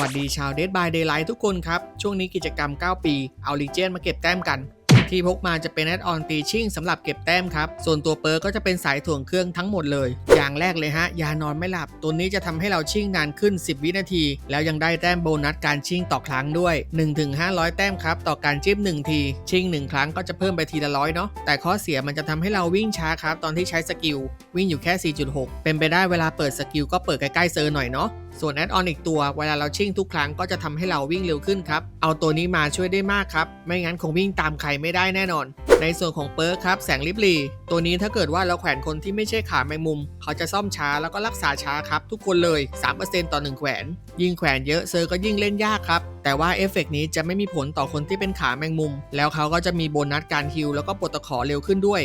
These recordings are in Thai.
วัสดีชาว Dead by Daylight ทุกคนครับ ช่วงนี้กิจกรรม 9 ปี เอาลีเจนมาเก็บแต้มกัน ที่พกมาจะเป็นแอดออนตีชิ่งสำหรับเก็บแต้มครับ ส่วนตัวเปิร์กก็จะเป็นสายถ่วงเครื่องทั้งหมดเลย อย่างแรกเลยฮะ ยานอนไม่หลับ ตัวนี้จะทำให้เราชิ่งนานขึ้น 10 วินาที แล้วยังได้แต้มโบนัสการชิ่งต่อครั้งด้วย 1-500 แต้มครับ ต่อการจิ้ม1ที ชิ่ง 1 ครั้งก็จะเพิ่มไปทีละร้อยเนาะแต่ข้อเสียมันจะทำให้เราวิ่งช้าครับตอนที่ใช้สกิลวิ่งอยู่แค่ 4.6 เป็นไปได้เวลาเปิดสกิลก็เปิดใกล้ๆเซอร์หน่อยเนาะ ส่วนแอดออนอีกตัวเวลาเราชิ่งทุกครั้งก็จะทำให้เราวิ่งเร็วขึ้นครับ เอาตัวนี้มาช่วยได้มากครับ ไม่งั้นคงวิ่งตามใครไม่ได้แน่นอน ในส่วนของเปิร์คครับแสงลิบลีตัวนี้ถ้าเกิดว่าเราแขวนคนที่ไม่ใช่ขาแมงมุม เขาจะซ่อมช้าแล้วก็รักษาช้าครับ ทุกคนเลย 3%ต่อ 1 แขวน ยิ่งแขวนเยอะเซอร์ก็ยิ่งเล่นยากครับ แต่ว่าเอฟเฟกนี้จะไม่มีผลต่อคนที่เป็นขาแมงมุม แล้วเขาก็จะมีโบนัสการฮิลแล้วก็ปลดตะขอเร็วขึ้นด้วย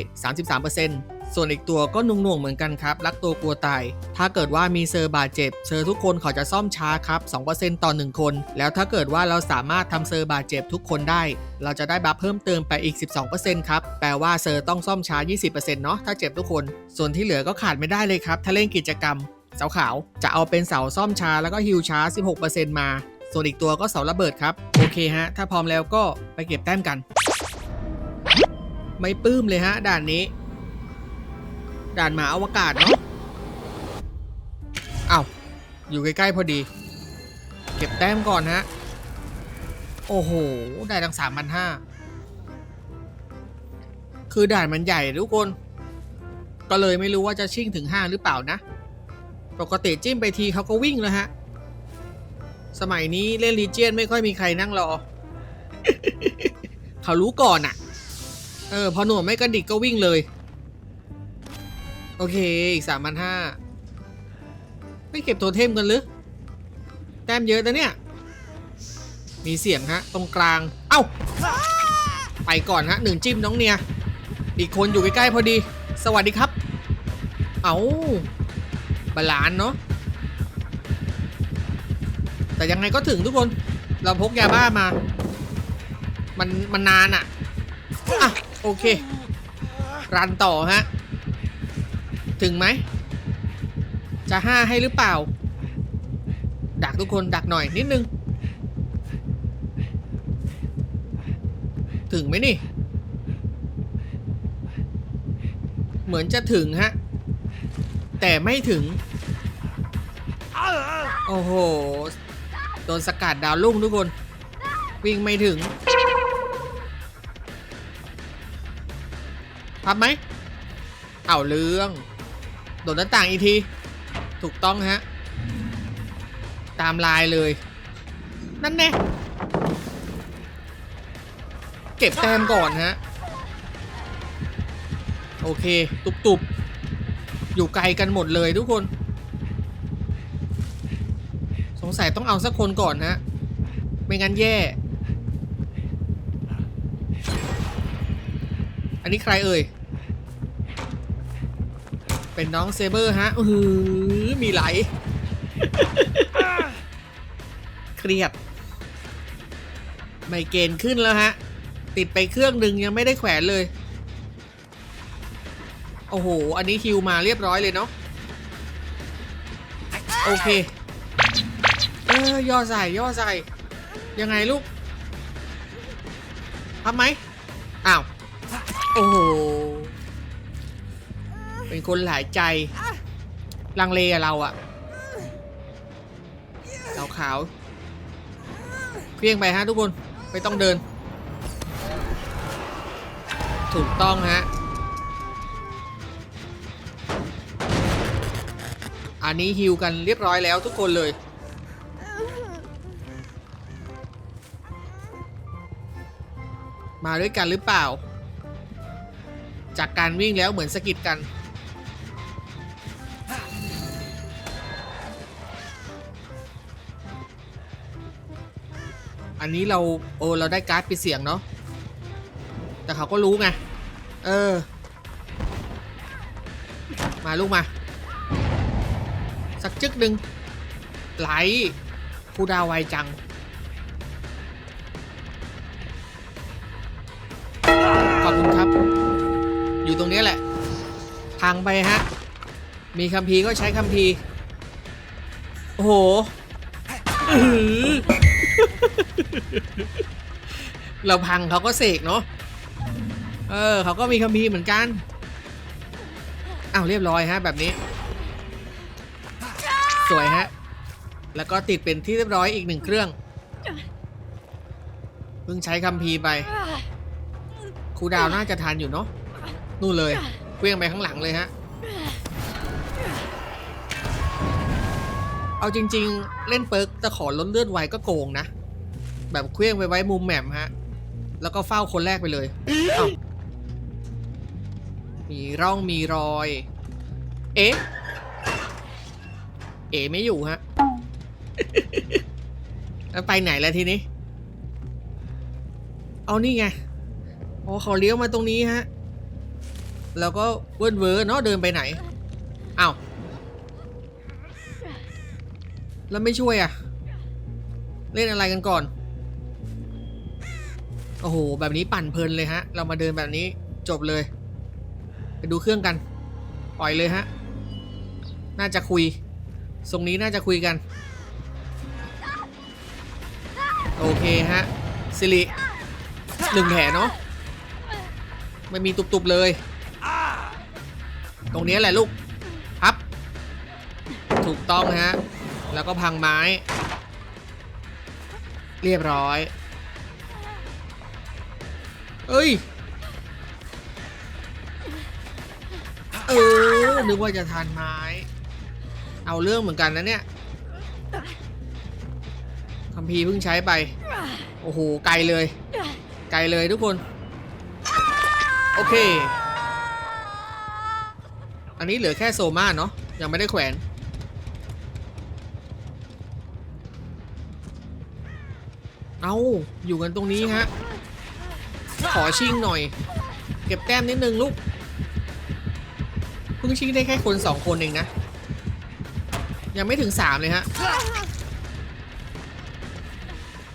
33% ส่วนอีกตัวก็นุ่งๆเหมือนกันครับ รักตัวกลัวตาย ถ้าเกิดว่ามีเซอร์บาดเจ็บ เซอร์ทุกคนเขาจะซ่อมช้าครับ 2%ต่อ 1 คน แล้วถ้าเกิดว่าเราสามารถทำเซอร์บาดเจ็บทุกคนได้ เราจะได้บัฟเพิ่มเติมไปอีก 12%ครับ แปลว่าเซอร์ต้องซ่อมช้า 20%เนาะ ถ้าเจ็บทุกคน ส่วนที่เหลือก็ขาดไม่ได้เลยครับ ถ้าเล่นกิจกรรม เสาขาวจะเอาเป็นเสาซ่อมช้าแล้วก็ฮิวช้า 16%มา ส่วนอีกตัวก็เสาระเบิดครับ โอเคฮะ ถ้าพร้อมแล้วก็ไปเก็บแต้มกัน ไม่ปื้มเลยฮะด่านนี้ ด่านหมาอวกาศเนาะเอา้าอยู่ใกล้ๆพอดี เก็บแต้มก่อนฮะ โอ้โห ได้ตั้งสามพันห้าคือด่านมันใหญ่ทุกคน ก็เลยไม่รู้ว่าจะชิ่งถึงห้าหรือเปล่านะ ปกติจิ้มไปทีเขาก็วิ่งแล้วฮะ สมัยนี้เล่นลีเจียนไม่ค่อยมีใครนั่งรอ เขารู้ก่อนอะ่ะ เออ พอหน่วไม่กระดิกก็วิ่งเลย โอเค อีกสามพันห้าไม่เก็บตัวเทมกันหรือ แต้มเยอะนะเนี่ย มีเสียงฮะ ตรงกลาง เอ้า ไปก่อนฮะหนึ่งจิ้มน้องเนีย อีกคนอยู่ใกล้ๆพอดี สวัสดีครับ เอาบาลานเนาะ แต่ยังไงก็ถึงทุกคน เราพกยาบ้ามา มันมันนานอะอะ โอเค รันต่อฮะ ถึงไหม จะห้าให้หรือเปล่า ดักทุกคนดักหน่อยนิดนึง ถึงไหมนี่ เหมือนจะถึงฮะ แต่ไม่ถึง โอ้โห โดนสกัดดาวลุ่งทุกคน วิ่งไม่ถึงพับไหมเอาเรื่อง โดดหน้าต่างอีกที ถูกต้องฮะ ตามลายเลย นั่นแน่เก็บแต้มก่อนฮะ โอเค ตุบๆ อยู่ไกลกันหมดเลยทุกคน สงสัยต้องเอาสักคนก่อนฮะ ไม่งั้นแย่ อันนี้ใครเอ่ย เป็นน้องเซเบอร์ฮะอือมีไหล เครียด ไม่เกณฑ์ขึ้นแล้วฮะ ติดไปเครื่องหนึ่งยังไม่ได้แขวนเลย โอ้โห อันนี้ฮิวมาเรียบร้อยเลยเนาะ โอเค เออย่อใส่ย่อใส่ ยังไงลูกทำไหม อ้าว โอ้โห เป็นคนหลายใจ ลังเลอะเราอะขาวขาวๆเพียงไปฮะทุกคนไม่ต้องเดิน ถูกต้องฮะ อันนี้ฮิวกันเรียบร้อยแล้วทุกคนเลย มาด้วยกันหรือเปล่า จากการวิ่งแล้วเหมือนสะกิดกัน อันนี้เราโอ้เราได้การ์ดปิดเสียงเนาะแต่เขาก็รู้ไงเออ มาลูกมา สักจึกหนึ่งไหลคูดาวไวจัง ขอบคุณครับ อยู่ตรงนี้แหละพังไปฮะ มีคัมภีร์ก็ใช้คัมภีโอ้โห เราพังเขาก็เสกเนาะเออเขาก็มีคัมภีร์เหมือนกันอ้าวเรียบร้อยฮะแบบนี้ สวยฮะแล้วก็ติดเป็นที่เรียบร้อยอีกหนึ่งเครื่องเพิ่งใช้คัมภีร์ไปครูดาวน่าจะทันอยู่เนาะนู่นเลยเคลื่องไปข้างหลังเลยฮะเอาจริง ๆ เล่นเปิร์กจะขอลดเลือดไวก็โกงนะ แบบเคลื่องไปไว้มุมแหม่มฮะ แล้วก็เฝ้าคนแรกไปเลยเอ้ามีร่องมีรอย เอ๊ะ เอ๋ไม่อยู่ฮะ แล้วไปไหนแล้วทีนี้ เอานี่ไงโอ๋อเขาเลี้ยวมาตรงนี้ฮะ แล้วก็เวิร์นเวิร์นเนาะเดินไปไหนอ้าวแล้วไม่ช่วยอะ เล่นอะไรกันก่อน โอ้โห แบบนี้ปั่นเพลินเลยฮะ เรามาเดินแบบนี้จบเลย ไปดูเครื่องกัน ปล่อยเลยฮะ น่าจะคุยทรงนี้น่าจะคุยกัน โอเคฮะสิริหนึ่งแผลเนาะไม่มีตุบๆเลย ตรงนี้แหละลูกพับ ถูกต้องฮะ แล้วก็พังไม้ เรียบร้อย เอ้ย เออ นึกว่าจะทานไม้ เอาเรื่องเหมือนกันนะเนี่ยคัมภีเพิ่งใช้ไป โอ้โห ไกลเลย ไกลเลยทุกคน โอเค อันนี้เหลือแค่โซมาเนาะ ยังไม่ได้แขวนเอาอยู่กันตรงนี้ฮะ ขอชิงหน่อย เก็บแต้มนิดนึงลูกเพิ่งชิงได้แค่คนสองคนเองนะ ยังไม่ถึงสามเลยฮะ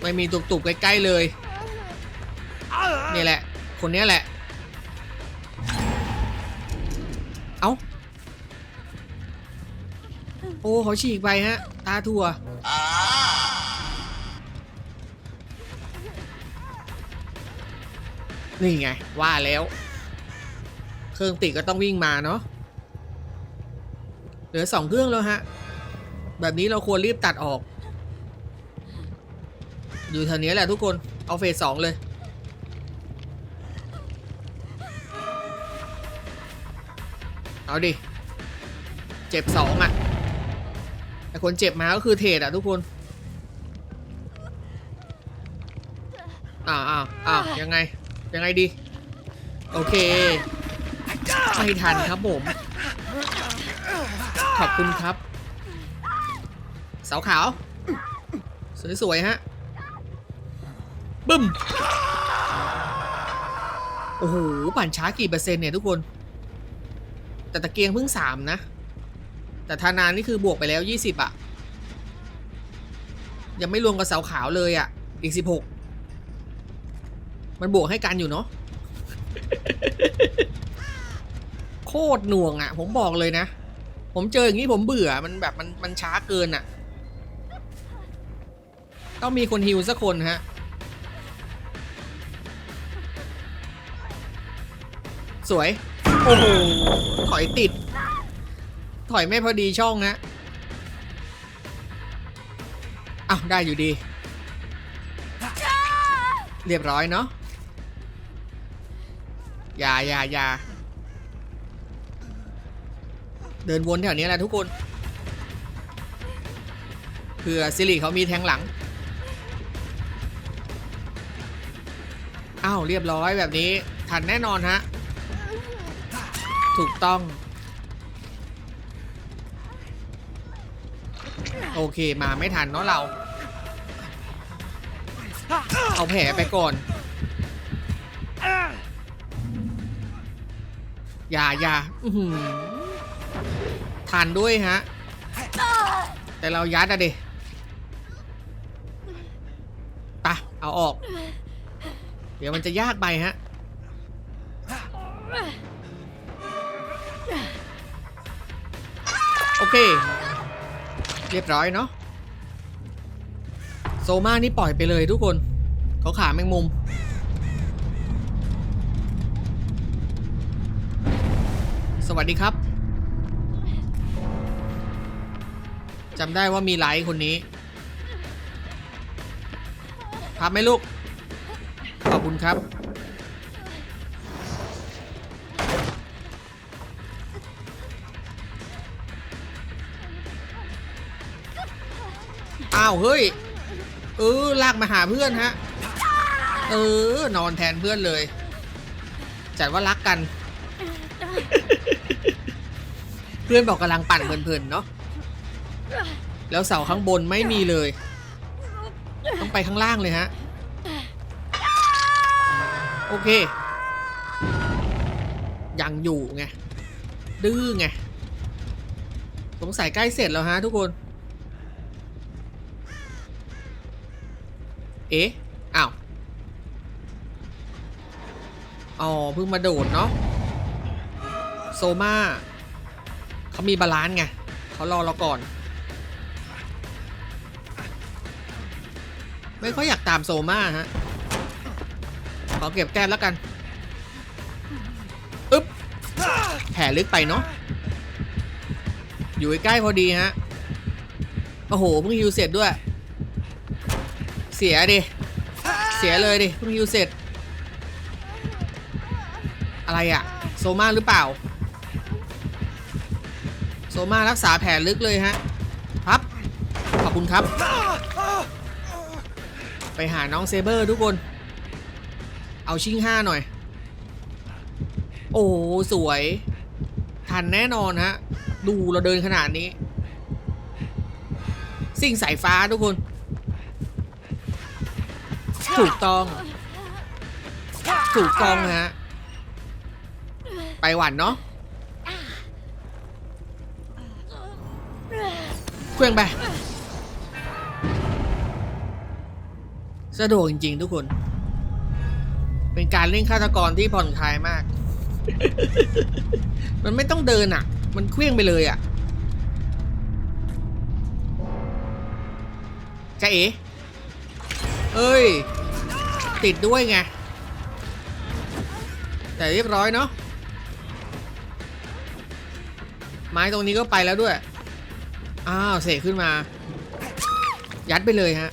ไม่มีตุกๆใกล้ๆเลย นี่แหละ คนนี้แหละ เอาโอ้เขาฉีกไปฮะ ตาทั่ว นี่ไง ว่าแล้ว เครื่องติดก็ต้องวิ่งมาเนาะเหลือสองเครื่องแล้วฮะ แบบนี้เราควรรีบตัดออก อยู่แถวนี้แหละทุกคน เอาเฟสสองเลย เอาดิ เจ็บสองอะ่ะ แต่คนเจ็บมาก็คือเทรดอะ่ะทุกคน อ่าอ่าอ่ายังไง ยัง ไงดี โอเค ไม่ทันครับผม ขอบคุณครับ เสาขาว สวยๆฮะ บึ้ม โอ้โห ปั่นช้ากี่เปอร์เซ็นต์เนี่ยทุกคน แต่ตะเกียงเพิ่งสามนะ แต่ทานานนี่คือบวกไปแล้ว20อะยังไม่รวมกับเสาขาวเลยอะอีก16 มันบวกให้กันอยู่เนาะ โคตรหน่วงอะผมบอกเลยนะ ผมเจออย่างนี้ผมเบื่อ มันแบบมันมันช้าเกินอะต้องมีคนฮิวสักคนฮะ สวย โอ้โห ถอยติด ถอยไม่พอดีช่องฮะอ้าวได้อยู่ดี เรียบร้อยเนาะ อย่าอย่าอย่าเดินวนแถวนี้แหละทุกคนเผื่อซิริเขามีแทงหลังอ้าวเรียบร้อยแบบนี้ทันแน่นอนฮะ ถูกต้อง โอเคมาไม่ทันเนาะเรา เอาแผลไปก่อน อย่าอย่าทันด้วยฮะ แต่เรายัดอะเดิปะเอาออก เดี๋ยวมันจะยากไปฮะ โอเค เรียบร้อยเนาะโซมานี่ปล่อยไปเลยทุกคน เขาขาแมงมุม สวัสดีครับจำได้ว่ามีไลท์คนนี้พับไหมลูก ขอบคุณครับอ้าวเฮ้ย เออลากมาหาเพื่อนฮะ เออนอนแทนเพื่อนเลย จัดว่ารักกัน พื่อนบอกกำลังปั่นเพลินๆเนาะแล้วเสาข้างบนไม่มีเลย ต้องไปข้างล่างเลยฮะ โอเค ยังอยู่ไง ดื้อไง สงสัยใกล้เสร็จแล้วฮะทุกคน เอ๊ะ อ้าว อ๋อ เพิ่งมาโดดเนาะ โซมา เขามีบาลานซ์ไงเขารอเราก่อน ไม่ค่อยอยากตามโซมาฮะ ขอเก็บแต้มแล้วกัน อึ๊บ แผลลึกไปเนาะ อยู่ใกล้พอดีฮะ โอ้โหเพิ่งฮิวเสร็จด้วย เสียดิ เสียเลยดิเพิ่งฮิวเสร็จ อะไรอะโซมาหรือเปล่า โซมารักษาแผลลึกเลยฮะครับ ขอบคุณครับ ไปหาน้องเซเบอร์ทุกคน เอาชิงห้าหน่อย โอ้สวย ทันแน่นอนฮะ ดูเราเดินขนาดนี้ สิ่งสายฟ้าทุกคน ถูกต้อง ถูกต้องฮะ ไปหวันเนาะ เครื่องไป สะดวกจริง ๆ ทุกคน เป็นการเล่นฆาตกรที่ผ่อนคลายมาก มันไม่ต้องเดินอะ มันเคลื่องไปเลยอะจะเอ๋เอ้ย ติดด้วยไง แต่เรียบร้อยเนาะไม้ตรงนี้ก็ไปแล้วด้วย อ้าวเสกขึ้นมา ยัดไปเลยฮะ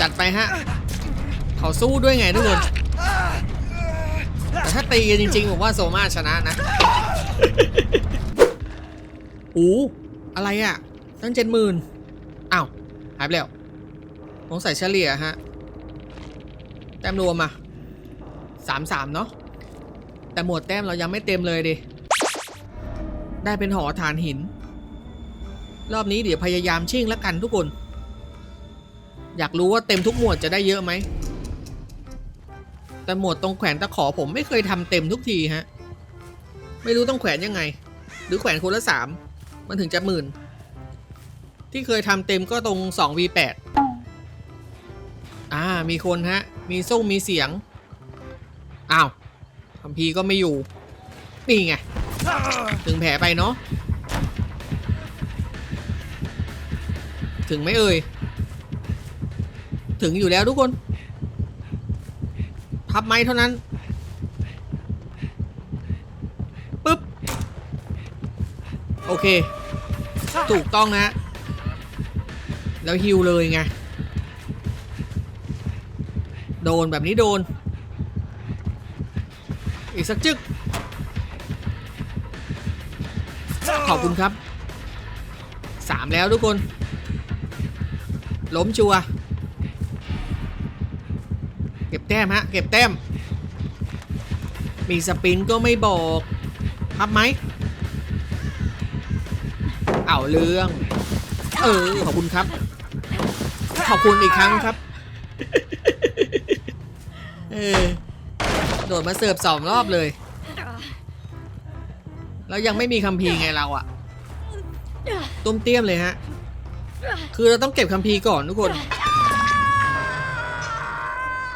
จัดไปฮะเขาสู้ด้วยไงทุกคนแต่ถ้าตีกันจริงๆผมว่าโซมาชนะนะอูอะไรอะ ตั้งเจ็ดหมื่นอ้าว หายไปแล้วสงสัยเฉลี่ยฮะ แต้มรวมมาสามสามเนาะ แต่หมวดแต้มเรายังไม่เต็มเลยดิ ได้เป็นหอฐานหิน รอบนี้เดี๋ยวพยายามชิ่งแล้วกันทุกคน อยากรู้ว่าเต็มทุกหมวดจะได้เยอะไหม แต่หมวดตรงแขวนตะขอผมไม่เคยทำเต็มทุกทีฮะ ไม่รู้ต้องแขวนยังไง หรือแขวนคนละสามมันถึงจะหมื่น ที่เคยทำเต็มก็ตรง 2v8 อ่า มีคนฮะ มีส่งมีเสียง อ้าว คัมพีก็ไม่อยู่ นี่ไงถึงแผลไปเนาะถึงไม่เอ่ย ถึงอยู่แล้วทุกคน พับไม้เท่านั้นปึ๊บ โอเค ถูกต้องนะ แล้วฮิวเลยไง โดนแบบนี้โดน สักจึกขอบคุณครับสามแล้วทุกคน ล้มชัวร์เก็บแต้มฮะ เก็บแต้ม มีสปินก็ไม่บอกพับไหม เอาเรื่อง เออ ขอบคุณครับ ขอบคุณอีกครั้งครับ เออ โดดมาเสิร์ฟสองรอบเลย แล้วยังไม่มีคัมภีร์ไงเราอะตุ้มเตี้ยมเลยฮะ คือเราต้องเก็บคัมภีร์ก่อนทุกคน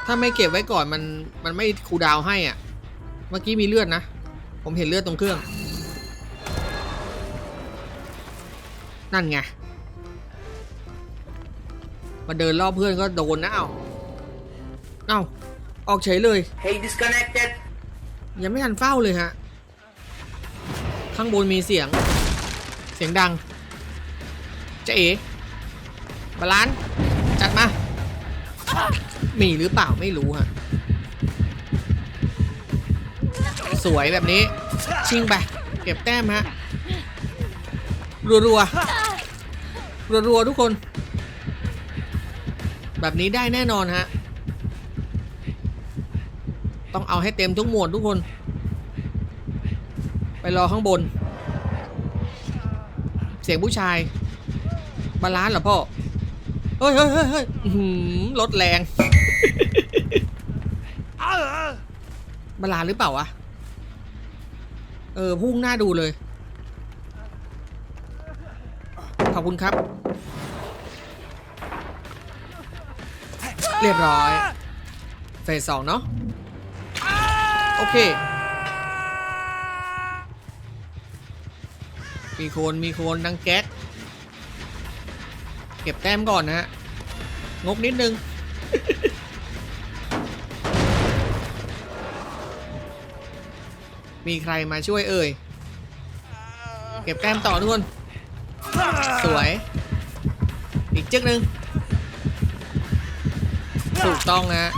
ถ้าไม่เก็บไว้ก่อนมันมันไม่คูดาวให้อะ เมื่อกี้มีเลือดนะ ผมเห็นเลือดตรงเครื่อง นั่นไง มาเดินรอบเพื่อนก็โดนนะเอ้า เอ้า ออกเฉยเลย Hey, disconnected. ยังไม่ทันเฝ้าเลยฮะ ข้างบนมีเสียง เสียงดังเจ๊เอ๋บาลานซ์จัดมา มีหรือเปล่าไม่รู้ฮะ สวยแบบนี้ ชิงไป เก็บแต้มฮะ รัวรัวรัวรัวๆทุกคน แบบนี้ได้แน่นอนฮะ ต้องเอาให้เต็มทุกหมวดทุกคน ไปรอข้างบน เสียงผู้ชาย บาลานซ์เหรอพ่อ เฮ้ยเฮ้ยเฮ้ยรถแรงบาลานซ์หรือเปล่าวะ เออ พุ่งหน้าดูเลย ขอบคุณครับ เรียบร้อย เฟสสองเนาะ โอเค มีโคนมีโคนดังแก๊ก เก็บแต้มก่อนนะฮะ งกนิดนึง มีใครมาช่วยเอ่ย เก็บแต้มต่อทุกคน สวย อีกจึกหนึ่งถูกต้องนะฮะ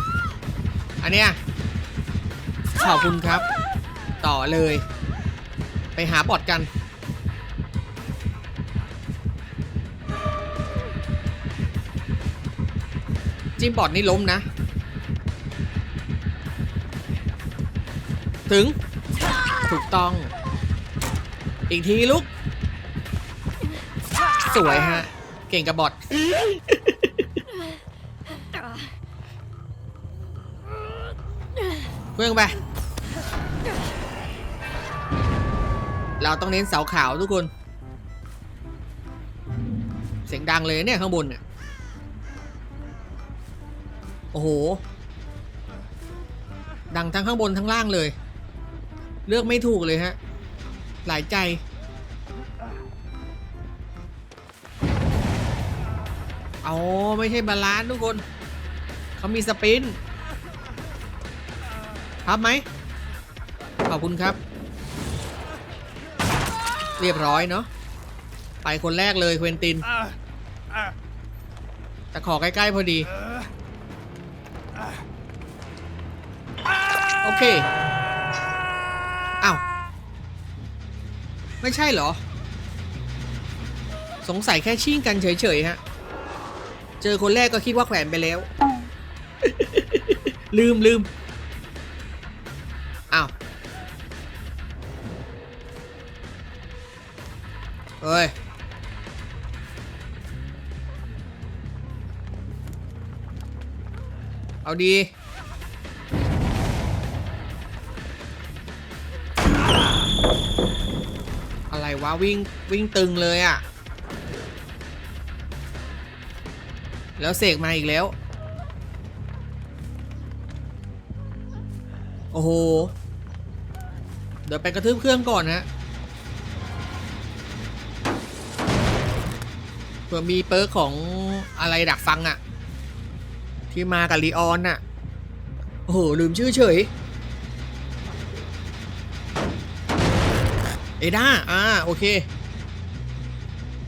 อันเนี้ย ขอบคุณครับ ต่อเลย ไปหาบอดกัน จิ้มบอดนี่ล้มนะ ถึง ถูกต้อง อีกทีลุก สวยฮะ เก่งกับบอดเพื่องไป เราต้องเน้นเสาขาวทุกคน เสียงดังเลยเนี่ยข้างบนเนี่ยโอ้โห ดังทั้งข้างบนทั้งล่างเลย เลือกไม่ถูกเลยฮะ หลายใจเอาไม่ใช่บาลานซ์ทุกคน เขามีสปินต์พับไหม ขอบคุณครับ เรียบร้อยเนาะไปคนแรกเลยเควินตินแต่ขอใกล้ๆพอดี โอเคอ้าวไม่ใช่เหรอ สงสัยแค่ชิ่งกันเฉยๆฮะ เจอคนแรกก็คิดว่าแขวนไปแล้ว ลืมลืม ดี อะไรวะวิ่งวิ่งตึงเลยอะ่ะ แล้วเสกมาอีกแล้ว โอ้โห เดี๋ยวไปกระทืบเครื่องก่อนฮะเผื่อมีเปิร์กของอะไรดักฟังอะ่ะ ที่มากับลีออนน่ะ โอ้โห ลืมชื่อเฉย เอด้า อ่า โอเค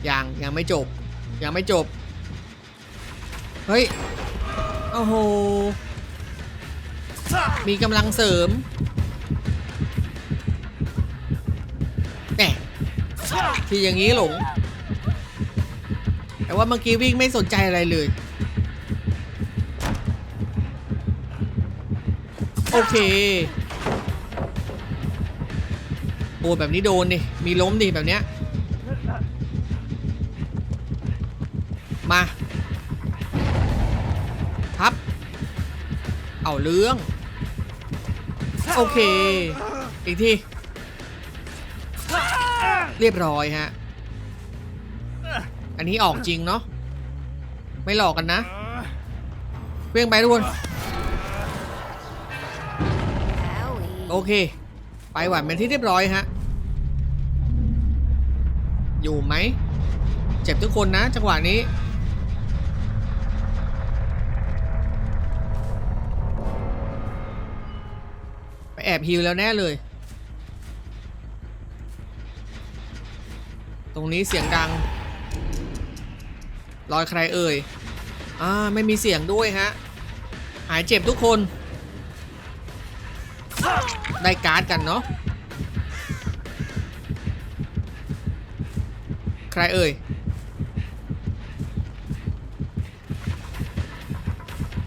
ยัง ยังไม่จบ ยังไม่จบ เฮ้ย โอ้โห มีกำลังเสริมแหมที่อย่างนี้หลง แต่ว่าเมื่อกี้วิ่งไม่สนใจอะไรเลย โอเคโอ้แบบนี้โดนดิมีล้มดิแบบเนี้ยมาพับ เอาเรื่อง โอเค อีกที เรียบร้อยฮะ อันนี้ออกจริงเนาะไม่หลอกกันนะเพียงไปทุกคน โอเค ไปหวานเป็นที่เรียบร้อยฮะ อยู่ไหม เจ็บทุกคนนะจังหวะนี้ ไปแอบฮิวแล้วแน่เลย ตรงนี้เสียงดัง รอยใครเอ่ย อ่า ไม่มีเสียงด้วยฮะ หายเจ็บทุกคน ได้การ์ดกันเนาะใครเอ่ย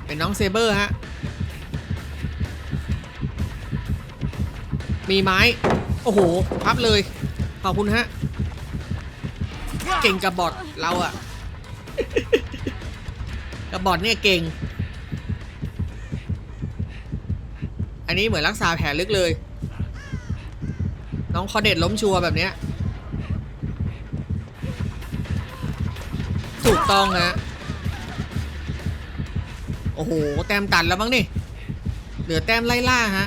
เป็นน้องเซเบอร์ฮะมีไม้ โอ้โห พับเลย ขอบคุณฮะ เก่งกับบอทเราอะกับบอทเนี่ยเก่ง อันนี้เหมือนรักษาแผลลึกเลย น้องคอเด็ดล้มชัวร์แบบเนี้ย ถูกต้องฮะ โอ้โห แต้มตันแล้วมั้งนี่ เหลือแต้มไล่ล่าฮะ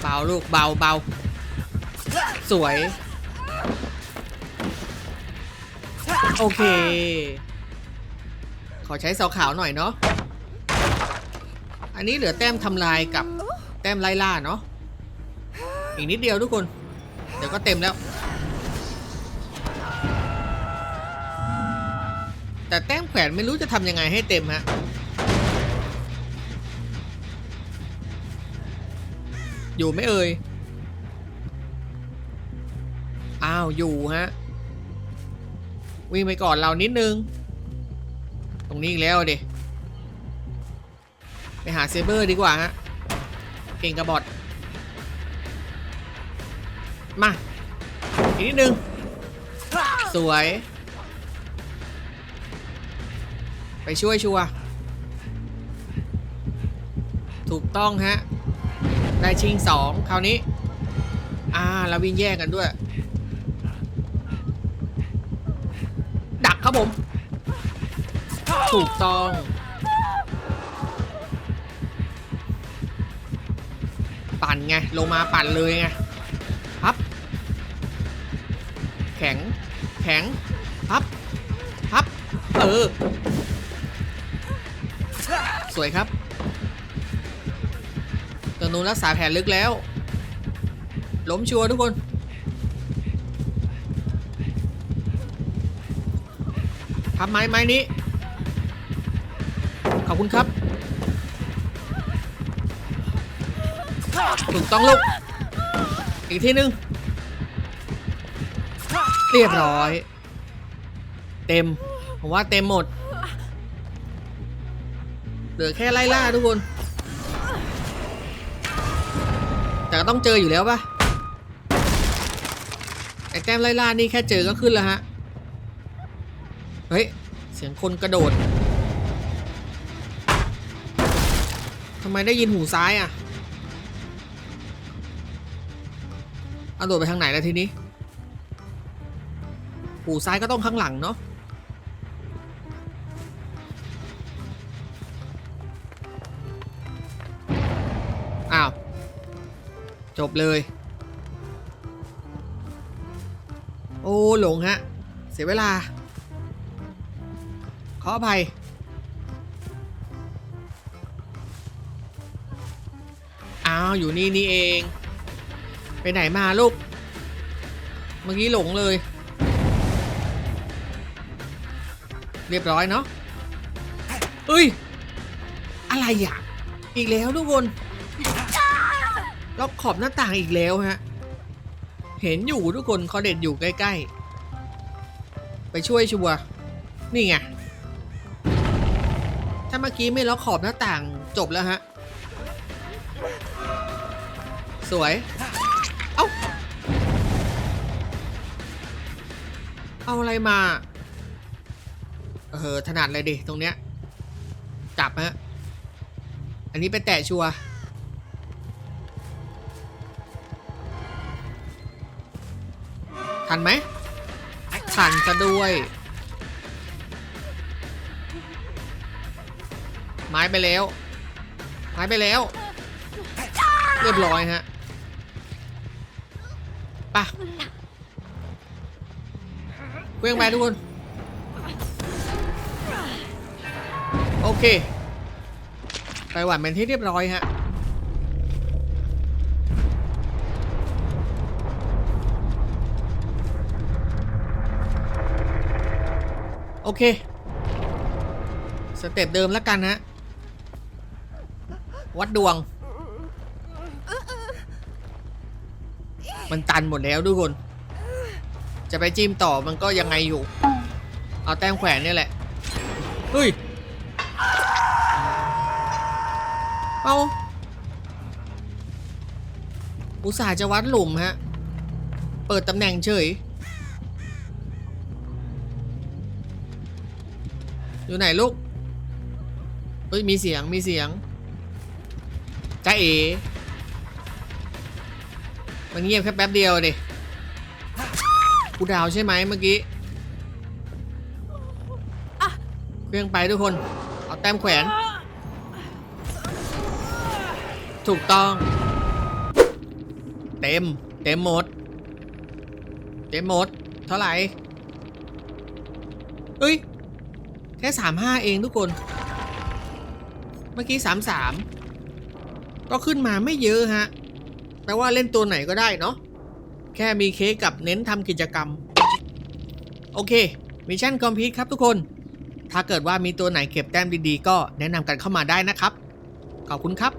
เบาลูกเบาเบาสวย โอเค ขอใช้เสาขาวหน่อยเนาะ อันนี้เหลือแต้มทำลายกับแต้มไล่ล่าเนาะ อีกนิดเดียวทุกคน เดี๋ยวก็เต็มแล้ว แต่แต้มแขวนไม่รู้จะทำยังไงให้เต็มฮะ อยู่ไม่เอ่ย อ้าว อยู่ฮะ วิ่งไปก่อนเรานิดนึง ตรงนี้อีกแล้วดิ ไปหาเซเบอร์ดีกว่าฮะ เก่งกระบอดมา อีกนิดนึง สวย ไปช่วยชัวร์ถูกต้องฮะ ได้ชิงสองคราวนี้ อ่าเราวิ่งแยกกันด้วย ดัก ครับผม ถูกต้อง ปั่นไง ลงมาปั่นเลยไงพับ แข็ง แข็ง พับ พับ เออ สวยครับตัวนูนรักษาแผลลึกแล้ว ล้มชัวร์ทุกคน ทำไม้ไม้นี้ ขอบคุณครับ ถูกต้องลูก อีกทีนึง เรียบร้อย เต็ม ผมว่าเต็มหมด เหลือแค่ไล่ล่าทุกคน แต่ต้องเจออยู่แล้วปะไอ้แต้มไล่ล่านี่แค่เจอก็ขึ้นแล้วฮะ เฮ้ย เสียงคนกระโดดทำไมได้ยินหูซ้ายอะเอาโดดไปทางไหนแล้วทีนี้ หูซ้ายก็ต้องข้างหลังเนาะอ้าว จบเลย โอ้ หลงฮะ เสียเวลา ออภัย อ้าว อยู่นี่นี่เอง ไปไหนมาลูก เมื่อกี้หลงเลย เรียบร้อยเนาะเอ้ย อะไรอะ อีกแล้วทุกคนล็อกขอบหน้าต่างอีกแล้วฮะ เห็นอยู่ทุกคนคอเด็ดอยู่ใกล้ ๆ ไปช่วยชัวนี่ไง ถ้าเมื่อกี้ไม่ล็อกขอบหน้าต่างจบแล้วฮะ สวย เอ้า เอาอะไรมา เออ ถนัดเลยดิ ตรงเนี้ย จับฮะ อันนี้ไปแตะชัวร์ทันไหมทันซะด้วย ไม้ไปแล้ว ไม้ไปแล้ว เรียบร้อยฮะไปะเวียงไปทุกคน โอเค ไปหวานเป็นที่เรียบร้อยฮะโอเค สเต็ปเดิมแล้วกันฮะ วัดดวง มันตันหมดแล้วทุกคน จะไปจิ้มต่อมันก็ยังไงอยู่ เอาแต้มแขวนเนี่ยแหละ เฮ้ย เอาอุตส่าห์จะวัดหลุมฮะ เปิดตำแหน่งเฉย อยู่ไหนลูก เฮ้ย มีเสียง มีเสียง จ้าเอมันเงียบแค่แป๊บเดียวดิกูดาวใช่ไหมเมื่อกี้เครื่องไปทุกคน เอาแต้มแขวน ถูกต้อง เต็ม เต็มหมด เต็มหมด เท่าไหร่เอ้ย แค่สามห้าเองทุกคน เมื่อกี้สามสาม ก็ขึ้นมาไม่เยอะฮะแปลว่าเล่นตัวไหนก็ได้เนาะแค่มีเค้กกับเน้นทำกิจกรรม โอเคมิชชั่นคอมพลีทครับทุกคน ถ้าเกิดว่ามีตัวไหนเก็บแต้มดีๆ ก็แนะนำกันเข้ามาได้นะครับ ขอบคุณครับ